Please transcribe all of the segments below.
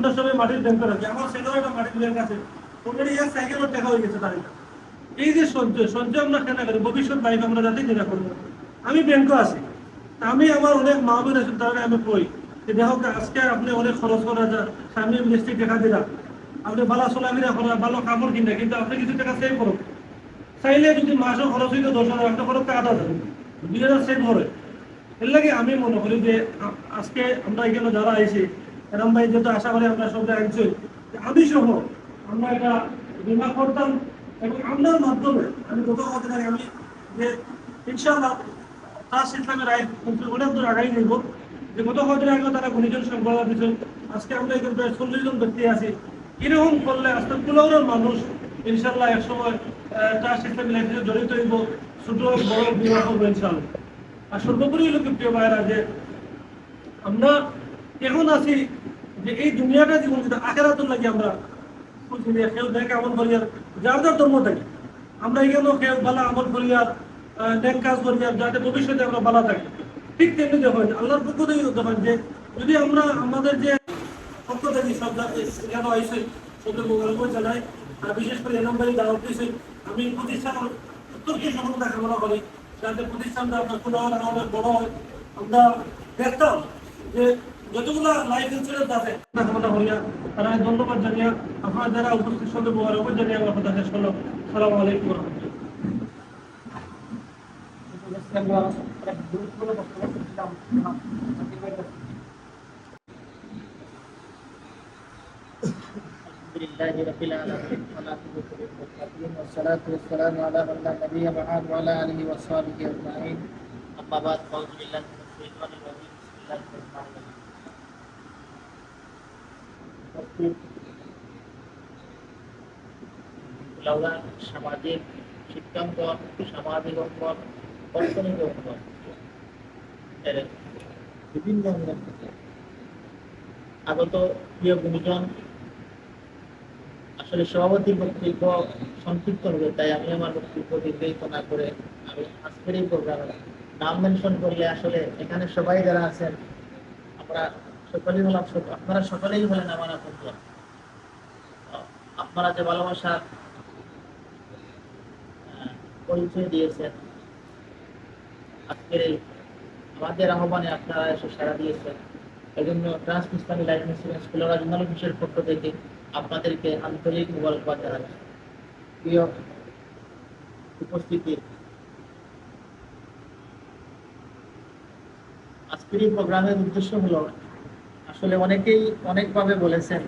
আমরা সবাই মাটির ব্যাংকে রাখি আমার সেটাও একটা মাটির ব্যাংক আছে। অলরেডি এক সাইকেলও টাকা হয়ে গেছে তার এই যে সঞ্চয় সঞ্চয় আমরা কেন করি? ভবিষ্যৎ লাইফ আমরা যাতে যেটা করব। আমি ব্যাংকে আছি। আমি আমার অনেক মা বোন আছেন তারা আমি কই? যে দেখো, আজকে আপনি অনেক খরচ করা যায় স্বামী মিস্ত্রি টাকা দিলা। আপনি ভালো চলাফেরা করা ভালো কামড় কিনা কিন্তু আপনি কিছু টাকা সেভ করুন চাইলে যদি মাসও খরচ হইতো দশ হাজার, একটা খরচ টাকা যাবে দুই হাজার সেভ করে এর লাগে আমি মনে করি যে আজকে আমরা এখানে যারা আইছি এরম ভাই যেহেতু আশা করি আমরা সবাই আইছি আমি সহ আমরা এটা বিমা করতাম এবং মাধ্যমে আমি আমি যে অনেক দূর আগাই যে গত কদিন আগে তারা গুণীজন আজকে আমরা এখানে প্রায় চল্লিশ জন ব্যক্তি আছি। এরকম করলে আজকে পুলাউরের মানুষ ইনশাল্লাহ একসময় তার ইসলামী লাইফে জড়িত হইব, ছোট বড় বিবাহ করব ইনশাল্লাহ আর সর্বোপরি লোক প্রিয় ভাইরা যে আমরা এখন আছি যে এই দুনিয়াটা জীবন যেটা আখেরাতুর লাগে আমরা কেউ নেক আমল করি আর যার যার ধর্ম থাকে। আমরা এখানেও কেউ বালা আমল করি আর আহ, কাজ করি আর যাতে ভবিষ্যতে আমরা বালা থাকি। ঠিক তেমনি দেখেন আল্লাহর পক্ষ থেকে দেখেন যে যদি আমরা আমাদের যে পক্ষ থেকে সব কেন আইসে সবকে মোবাইল জানাই আর বিশেষ করে এ নম্বরে দাওয়াত দিয়েছে আমি প্রতিষ্ঠান উত্তরকে সফলতা কামনা করি যাতে প্রতিষ্ঠানটা আপনার কোনো আমাদের বড় হয়। আমরা দেখতাম যে যতগুলা লাইফ ইন্স্যুরেন্স আছে কামনা করিয়া তারা ধন্যবাদ জানিয়া আপনারা যারা উপস্থিত সঙ্গে মোবারকবাদ জানিয়ে আমার কথা শেষ করলাম সালাম আলাইকুম রহমতুল্লাহ الحمد لله رب العالمين والعاقبة للمتقين والصلاة والسلام على من لا نبي بعد وعلى آله وصحبه أجمعين أما بعد أعوذ بالله من الشيطان الرجيم بسم الله الرحمن الرحيم সামাজিক শিক্ষাঙ্গন সামাজিক অঙ্গন অর্থনৈতিক অঙ্গন। বিভিন্ন অঙ্গন আগত প্রিয় গুণীজন আসলে সভাপতির বক্তব্য সংক্ষিপ্ত হবে তাই আমি আমার বক্তব্য দীর্ঘায়িত না করে আমি আজকের এই প্রোগ্রামে নাম মেনশন করলে আসলে এখানে সবাই যারা আছেন আমরা সকলেই হলাম আপনারা সকলেই হলেন আমার আপনজন। আপনারা যে ভালোবাসার পরিচয় দিয়েছেন, আজকের এই আমাদের আহ্বানে আপনারা এসে সাড়া দিয়েছেন। এই জন্য ট্রান্স ইসলামী লাইফ ইন্স্যুরেন্স জুনাল অফিসের পক্ষ থেকে আপনাদেরকে আন্তরিক মোবারকবাদ জানাচ্ছি প্রিয় উপস্থিতি, আজকের এই প্রোগ্রামের উদ্দেশ্য হলো আসলে অনেকেই অনেকভাবে বলেছেন,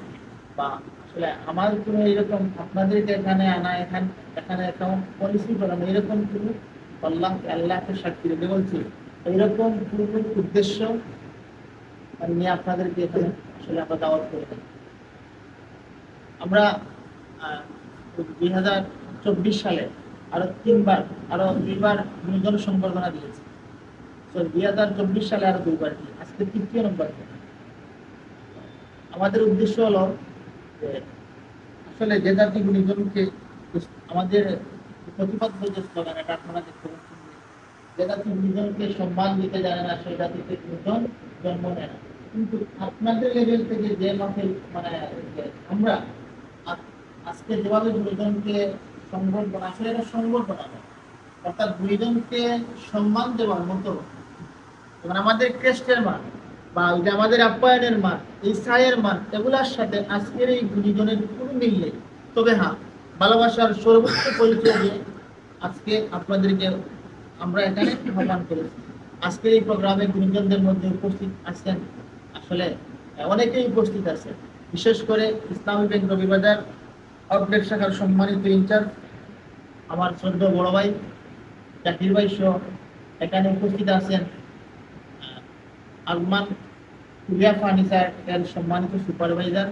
বা আসলে আমার কোনো এরকম আপনাদেরকে এখানে আনা, এখানে এখানে এরকম পলিসি করানো এরকম কোনো আল্লাহ, আল্লাহকে সাক্ষী রেখে বলছি। এইরকম কোনো উদ্দেশ্য নিয়ে আপনাদেরকে এখানে আসলে আমরা দাওয়াত করে। আমরা দুই হাজার চব্বিশ সালে আরও তিনবার, আরও দুইবার নির্জন সংবর্ধনা দিয়েছি। তো দুই হাজার চব্বিশ সালে আরও দুইবার দিই আজকে তৃতীয় নম্বর আমাদের উদ্দেশ্য হলো যে আসলে যে জাতি গুণীজনকে আমাদের প্রতিপাদ্য যে স্লোগান এটা আপনারা দেখতে পাচ্ছেন যে, জাতি গুণীজনকে সম্মান দিতে জানে না সেই জাতিতে গুণীজন জন্ম নেয় না। কিন্তু আপনাদের লেভেল থেকে যে মাঠে মানে আমরা আজকে যেভাবে গুণীজনকে সংবর্ধনা আসলে এটা সংবর্ধনা নয় অর্থাৎ গুণীজনকে সম্মান দেওয়ার মতো আমাদের ক্রেস্টের মান বা যে আমাদের আপ্যায়নের মান, এই সায়ের মান, এগুলার সাথে আজকের এই গুণীজনের কোনো মিল নেই। তবে হ্যাঁ ভালোবাসার সর্বোচ্চ পরিচয় দিয়ে আজকে আপনাদেরকে আমরা এখানে আহ্বান করেছি। আজকের এই প্রোগ্রামে গুণীজনদের মধ্যে উপস্থিত আছেন আসলে অনেকেই উপস্থিত আছে বিশেষ করে ইসলামী ব্যাংক রবিবাজার আউটলেট শাখার সম্মানিত ইনচার্জ, আমার শ্রদ্ধ বড় ভাই, জাকির ভাই সহ এখানে উপস্থিত আছেন। আলমান কুরিয়া ফার্নিচার এর সম্মানিত সুপারভাইজার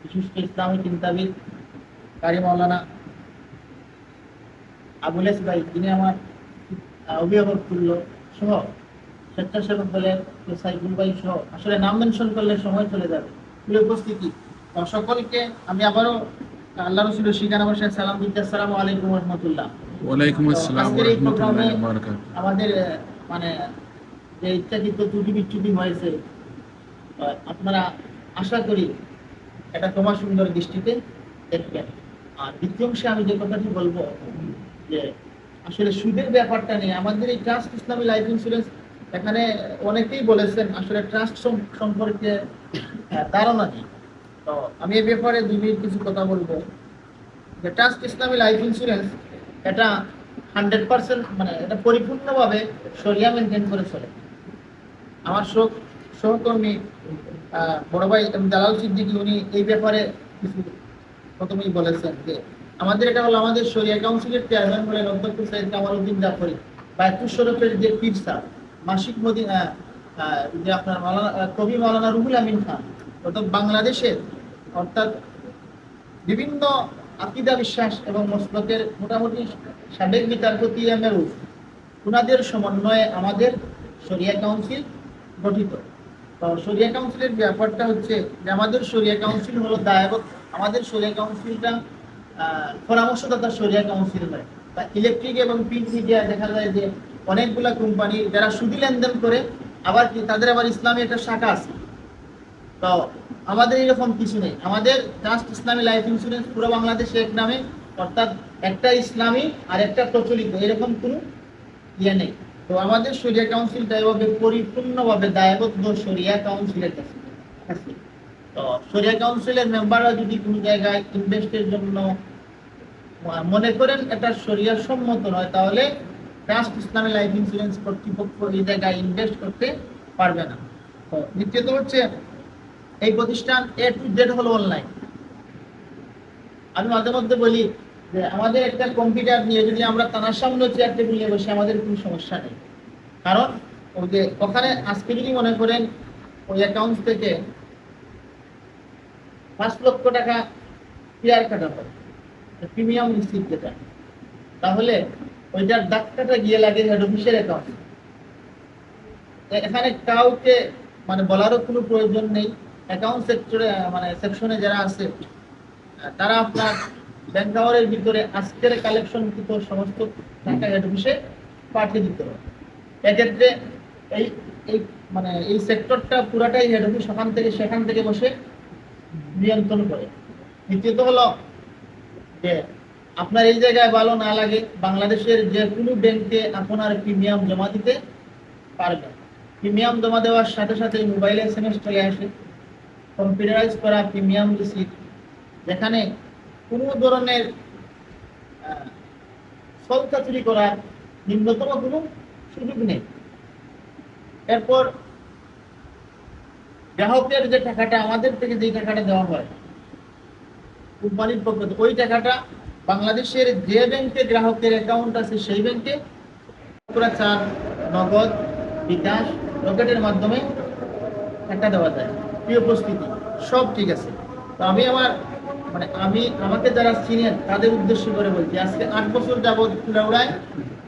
বিশিষ্ট ইসলামী চিন্তাবিদ কারি মাওলানা আবুলেস ভাই যিনি আমার অভিভাবক তুল্য সহ স্বেচ্ছাসেবক দলের সাইকুল ভাই সহ। আসলে নাম মেনশন করলে সময় চলে যাবে। প্রিয় উপস্থিতি সকলকে আমি আবারও আল্লাহ রসুলের শিকান আমার সালাম দিতে আসসালামু আলাইকুম রহমতুল্লাহ। ওয়ালাইকুম আসসালাম রহমতুল্লাহ আমাদের মানে যে ইচ্ছাকৃত ত্রুটি বিচ্যুতি হয়েছে। আপনারা আশা করি এটা তোমার সুন্দর দৃষ্টিতে দেখবেন। আর দ্বিতীয় অংশে আমি যে কথাটি বলব, যে আসলে সুদের ব্যাপারটা নেই আমাদের এই ট্রাস্ট ইসলামী লাইফ ইন্স্যুরেন্স এখানে অনেকেই বলেছেন, আসলে ট্রাস্ট সম্পর্কে ধারণা নেই। তো আমি এ ব্যাপারে দুই মিনিট কিছু কথা বলব। যে ট্রাস্ট ইসলামী লাইফ ইন্স্যুরেন্স এটা হান্ড্রেড পার্সেন্ট মানে এটা পরিপূর্ণভাবে সরিয়া মেনটেন করে চলে। আমার সহ সহকর্মী বড় ভাই এম দালাল সিদ্দিকী উনি এই ব্যাপারে কিছু প্রথমেই বলেছেন যে আমাদের এটা হলো আমাদের শরিয়া কাউন্সিলের চেয়ারম্যান বলেন অধ্যক্ষ সৈয়দ কামাল উদ্দিন জাফরি বায়তুল শরফের যে পীর স্যার মাসিক মোদি আহ, আহ, যে আপনার মাওলানা কবি মাওলানা রুহুল আমিন খান অর্থাৎ বাংলাদেশের অর্থাৎ বিভিন্ন আকিদা বিশ্বাস এবং মসলকের মোটামুটি সাবেক বিচারপতি এমেরুজ ওনাদের সমন্বয়ে আমাদের শরিয়া কাউন্সিল গঠিত। তো শরিয়া কাউন্সিলের ব্যাপারটা হচ্ছে যে আমাদের সরিয়া কাউন্সিল হলো দায়বক, আমাদের শরিয়া কাউন্সিলটা পরামর্শদাতা শরিয়া কাউন্সিল নয় তা ইলেকট্রিক এবং প্রিন্ট মিডিয়া দেখা যায় যে অনেকগুলা কোম্পানি যারা সুদি লেনদেন করে, আবার কি তাদের আবার ইসলামী একটা শাখা আছে। তো আমাদের এরকম কিছু নেই। আমাদের ট্রাস্ট ইসলামী লাইফ ইন্স্যুরেন্স পুরো বাংলাদেশে এক নামে, অর্থাৎ একটা ইসলামী আর একটা প্রচলিত, এরকম কোনো ইয়ে নেই। তো আমাদের শরিয়া কাউন্সিলটা এভাবে পরিপূর্ণভাবে দায়বদ্ধ শরিয়া কাউন্সিলের কাছে। তো শরিয়া কাউন্সিলের মেম্বাররা যদি কোনো জায়গায় ইনভেস্টের জন্য মনে করেন এটা শরিয়া সম্মত নয়, তাহলে ট্রাস্ট ইসলামী লাইফ ইন্স্যুরেন্স কর্তৃপক্ষ এই জায়গায় ইনভেস্ট করতে পারবে না তো দ্বিতীয়ত হচ্ছে, এই প্রতিষ্ঠান এ টু জেড হলো অনলাইন আমি মাঝে মধ্যে বলি যে আমাদের একটা কম্পিউটার নিয়ে যদি আমরা তানার সামনে চেয়ার টেবিল নিয়ে বসে, আমাদের কোনো সমস্যা নেই। কারণ ওই যে ওখানে আজকে যদি মনে করেন ওই অ্যাকাউন্ট থেকে পাঁচ লক্ষ টাকা ক্লিয়ার কাটা হয়। প্রিমিয়াম রিসিভ যেটা। তাহলে ওইটার ডাক্তারটা গিয়ে লাগে হেড অফিসের অ্যাকাউন্ট এখানে কাউকে মানে বলারও কোনো প্রয়োজন নেই। অ্যাকাউন্ট সেক্টরে মানে সেকশনে যারা আছে, তারা আপনার ব্যাংক আওয়ারের ভিতরে আজকের কালেকশন কৃত সমস্ত টাকা হেড অফিসে পাঠিয়ে দিতে হবে। এক্ষেত্রে এই এই মানে এই সেক্টরটা পুরাটাই হেড অফিস ওখান থেকে, সেখান থেকে বসে নিয়ন্ত্রণ করে। দ্বিতীয়ত হলো যে আপনার এই জায়গায় ভালো না লাগে, বাংলাদেশের যে কোনো ব্যাংকে আপনার প্রিমিয়াম জমা দিতে পারবেন। প্রিমিয়াম জমা দেওয়ার সাথে সাথে মোবাইলে এস এম এস চলে আসে। কম্পিউটারাইজ করা প্রিমিয়াম রিসিপ্ট যেখানে কোনো ধরনের সলচাতুরি করার নিম্নতম কোনো সুযোগ নেই। এরপর গ্রাহকের যে টাকাটা আমাদের থেকে যে টাকাটা দেওয়া হয়, কোম্পানির পক্ষ থেকে, ওই টাকাটা বাংলাদেশের যে ব্যাংকে গ্রাহকের অ্যাকাউন্ট আছে সেই ব্যাংকে চার নগদ, বিকাশ, রকেটের মাধ্যমে টাকা দেওয়া যায়। প্রিয় উপস্থিতি সব ঠিক আছে। তো আমি আমার মানে আমি, আমাকে যারা চিনেন, তাদের উদ্দেশ্য করে বলছি, আজকে আট বছর যাবৎ কুলাউড়ায়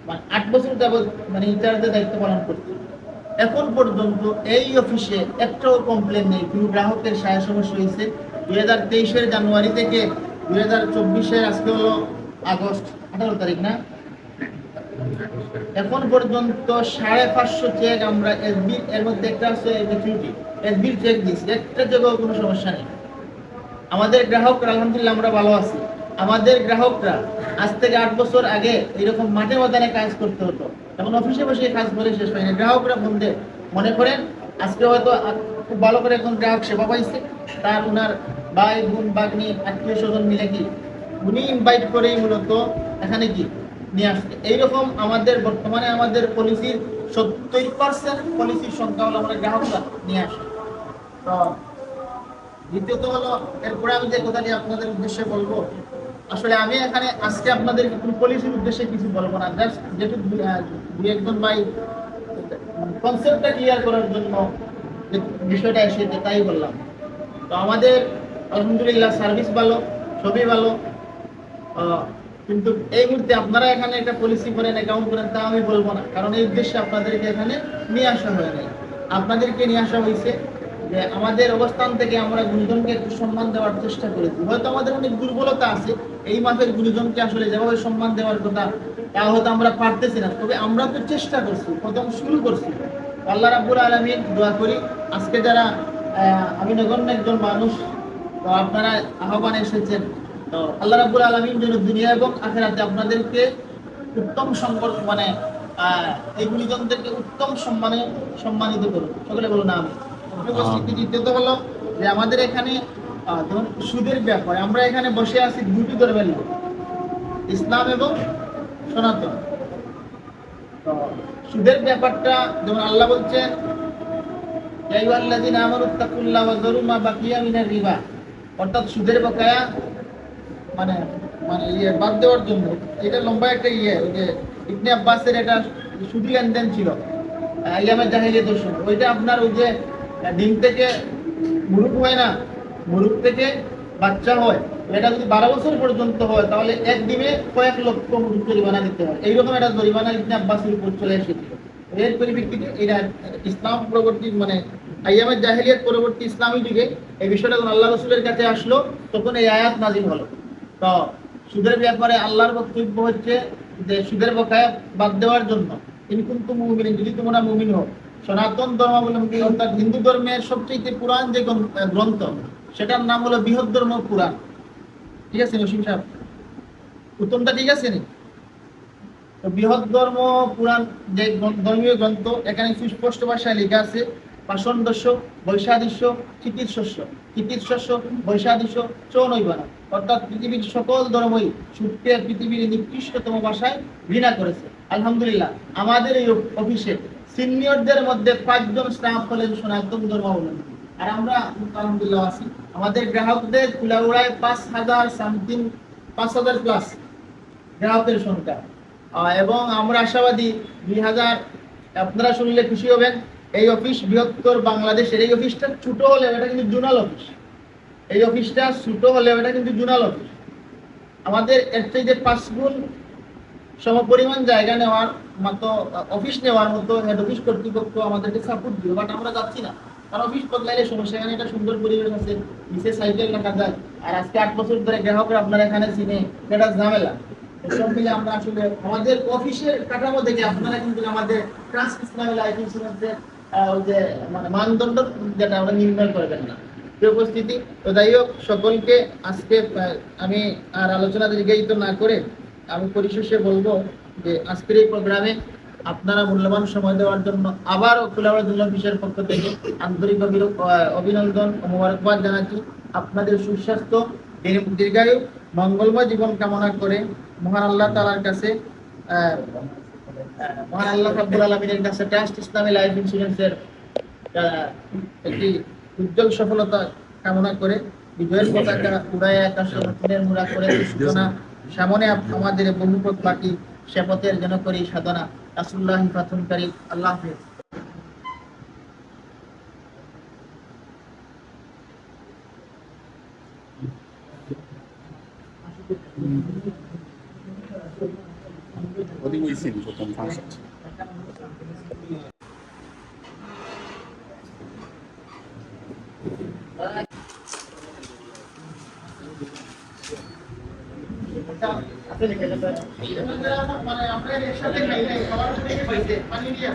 মানে আট বছর যাবৎ মানে ইনচার্জের দায়িত্ব পালন করছি। এখন পর্যন্ত এই অফিসে একটাও কমপ্লেন নেই। কোনো গ্রাহকের সায় সমস্যা হয়েছে। দুই হাজার তেইশের জানুয়ারি থেকে দুই হাজার চব্বিশের আজকে হলো আগস্ট, আঠারো তারিখ না? এখন পর্যন্ত সাড়ে পাঁচশো চেক আমরা এসবি এর মধ্যে একটা আছে এসবির চেক দিচ্ছি একটা জায়গায় কোনো সমস্যা নেই। আমাদের গ্রাহকরা, আলহামদুলিল্লাহ আমরা ভালো আছি। আমাদের গ্রাহকরা আজ থেকে আট বছর আগে এরকম মাঠে ময়দানে কাজ করতে হতো। এখন অফিসে বসে কাজ করে শেষ হয়নি গ্রাহকরা বন্ধে মনে করেন, আজকে হয়তো খুব ভালো করে এখন গ্রাহক সেবা পাইছে। তার ওনার ভাই, বোন বাগনি আত্মীয় স্বজন মিলে কি উনি ইনভাইট করেই মূলত এখানে কি নিয়ে আসছে। এইরকম আমাদের বর্তমানে আমাদের পলিসির সত্তর পার্সেন্ট পলিসির সংখ্যা হলো আমরা গ্রাহকরা নিয়ে আসে। তো দ্বিতীয়ত হলো, এরপরে আমি যে কথাটি আপনাদের উদ্দেশ্যে বলব, আসলে আমি এখানে আজকে আপনাদের কোনো পলিসির উদ্দেশ্যে কিছু বলব না জাস্ট যেটুকু দুই একজন ভাই কনসেপ্টটা ক্লিয়ার করার জন্য যে বিষয়টা এসেছে, তাই বললাম। তো আমাদের আলহামদুলিল্লাহ সার্ভিস ভালো, সবই ভালো কিন্তু এই মুহূর্তে আপনারা এখানে একটা পলিসি করেন অ্যাকাউন্ট করেন, তা আমি বলব না, কারণ এই উদ্দেশ্যে আপনাদেরকে এখানে নিয়ে আসা হয় নাই। আপনাদেরকে নিয়ে আসা হয়েছে যে আমাদের অবস্থান থেকে আমরা গুরুজনকে একটু সম্মান দেওয়ার চেষ্টা করেছি। হয়তো আমাদের অনেক দুর্বলতা আছে, এই মাসের গুরুজনকে আসলে যেভাবে সম্মান দেওয়ার কথা, তা হয়তো আমরা পারতেছি না। তবে আমরা তো চেষ্টা করছি, প্রথম শুরু করছি। আল্লাহ রাব্বুল আলমিন দোয়া করি, আজকে যারা আমি নগণ্য একজন মানুষ, তো আপনারা আহ্বান এসেছেন। তো আল্লাহ রাব্বুল আলামিন যেন দুনিয়া এবং আখেরাতে আপনাদেরকে উত্তম সম্পর্ক মানে এই গুণীজনদেরকে উত্তম সম্মানে সম্মানিত করুন সকলে বলুন আমি হলো যে আমাদের এখানে ধরুন সুদের ব্যাপার আমরা এখানে বসে আছি দুটি ধর্মের লোক ইসলাম এবং সনাতন। তো সুদের ব্যাপারটা যেমন আল্লাহ বলছেন "ইয়া আইয়ুহাল্লাযীনা আমানু তাকুল্লাহ ওয়া যারু মা বাকিয়া মিনার রিবা। অর্থাৎ সুদের বকেয়া মানে মানে ইয়ে বাদ দেওয়ার জন্য এটা লম্বা একটা ইয়ে ওই যে ইবনে আব্বাসের এটা সুদি লেনদেন ছিল আইয়ামের জাহিলিয়াতের সময় ওইটা আপনার ওই যে ডিম থেকে মুরুখ হয় না, মুরুখ থেকে বাচ্চা হয়। এটা যদি বারো বছর পর্যন্ত হয়, তাহলে এক ডিমে কয়েক লক্ষ মুরুখ জরিমানা দিতে হয়। এইরকম একটা জরিমানা ইবনে আব্বাসের উপর চলে এসেছিল। এর পরিপ্রেক্ষিতে এটা ইসলাম পরবর্তী মানে আইয়ামের জাহিলিয়াত পরবর্তী ইসলামী যুগে এই বিষয়টা যখন আল্লাহ রসুলের কাছে আসলো, তখন এই আয়াত নাজিল হলো। তো সুদের ব্যাপারে আল্লাহর বক্তব্য হচ্ছে যে, সুদের বকায়া বাদ দেওয়ার জন্য ইনকুন্তু মুমিন যদি তোমরা মুমিন হও সনাতন ধর্মাবলম্বী অর্থাৎ হিন্দু ধর্মের সবচেয়ে পুরাণ যে গ্রন্থ- সেটার নাম হলো বৃহৎ ধর্ম পুরাণ। ঠিক আছে, নসিম সাহেব? উত্তমটা ঠিক আছে নি? বৃহৎ ধর্ম পুরাণ যে ধর্মীয় গ্রন্থ, এখানে সুস্পষ্ট ভাষায় লেখা আছে, পাষণ দস্য, বৈশাদৃশ্য ক্ষিতির শস্য। ক্ষিতির শস্য, বৈশাদৃশ্য চৌনৈবানা অর্থাৎ পৃথিবীর সকল ধর্মই সুখকে পৃথিবীর নিকৃষ্টতম ভাষায় ঘৃণা করেছে। আলহামদুলিল্লাহ, আমাদের এই অফিসে সিনিয়রদের মধ্যে পাঁচজন স্টাফ হলেন সনাতন ধর্মাবলম্বী। আর আমরা, আলহামদুলিল্লাহ আছি। আমাদের গ্রাহকদের কুলাউড়ায় পাঁচ হাজার সামথিং পাঁচ হাজার প্লাস গ্রাহকের সংখ্যা। এবং আমরা আশাবাদী দুই হাজার, আপনারা শুনলে খুশি হবেন, এই অফিস বৃহত্তর বাংলাদেশের, এই অফিসটা ছোট হলেও এটা কিন্তু জোনাল অফিস। এই অফিসটা ছোট হলেও এটা কিন্তু জোনাল অফিস। আমাদের এর চাইতে পাঁচ গুণ সমপরিমাণ জায়গা নেওয়ার মতো অফিস নেওয়ার মতো হেড অফিস কর্তৃপক্ষ আমাদেরকে সাপোর্ট দিল বাট আমরা যাচ্ছি না। কারণ অফিস বদলাইলে সমস্যা, এখানে একটা সুন্দর পরিবেশ আছে, নিচে সাইকেল রাখা যায়। আর আজকে আট বছর ধরে গ্রাহকরা আপনার এখানে চিনে এটা ঝামেলা। সব মিলে আমরা আসলে আমাদের অফিসের কাঠামো থেকে আপনারা কিন্তু আমাদের ইসলামী লাইফ ইন্স্যুরেন্সের ওই যে মানে মানদণ্ড যেটা আমরা নির্ণয় করবেন না। উপস্থিতি, তো যাই হোক, সকলকে আজকে আমি আর আলোচনা দীর্ঘায়িত না করে আমি পরিশেষে বলব যে আজকের এই প্রোগ্রামে আপনারা মূল্যবান সময় দেওয়ার জন্য আবারও কুলাবার দুল অফিসের পক্ষ থেকে আন্তরিক অভিনন্দন ও মোবারকবাদ জানাচ্ছি। আপনাদের সুস্বাস্থ্য দীর্ঘ- দীর্ঘায়ু মঙ্গলময় জীবন কামনা করে মহান আল্লাহ তালার কাছে মহান আল্লাহ রাব্বুল আলমিনের কাছে ট্রাস্ট ইসলামী লাইফ ইন্স্যুরেন্সের একটি উজ্জ্বল সফলতা কামনা করে বিজয়ের পতাকা উড়ায় আকাশে মুড়া করে সূচনা সামনে আমাদের বন্ধুপথ বাকি সে পথের যেন করি সাধনা। রাসুল্লাহ ফাতুন করিম আল্লাহ হাফিজ। অধিক প্রথম ফার্স্ট মানে আমরা একসাথে খাইলে খাবার থেকে পানি দিয়ে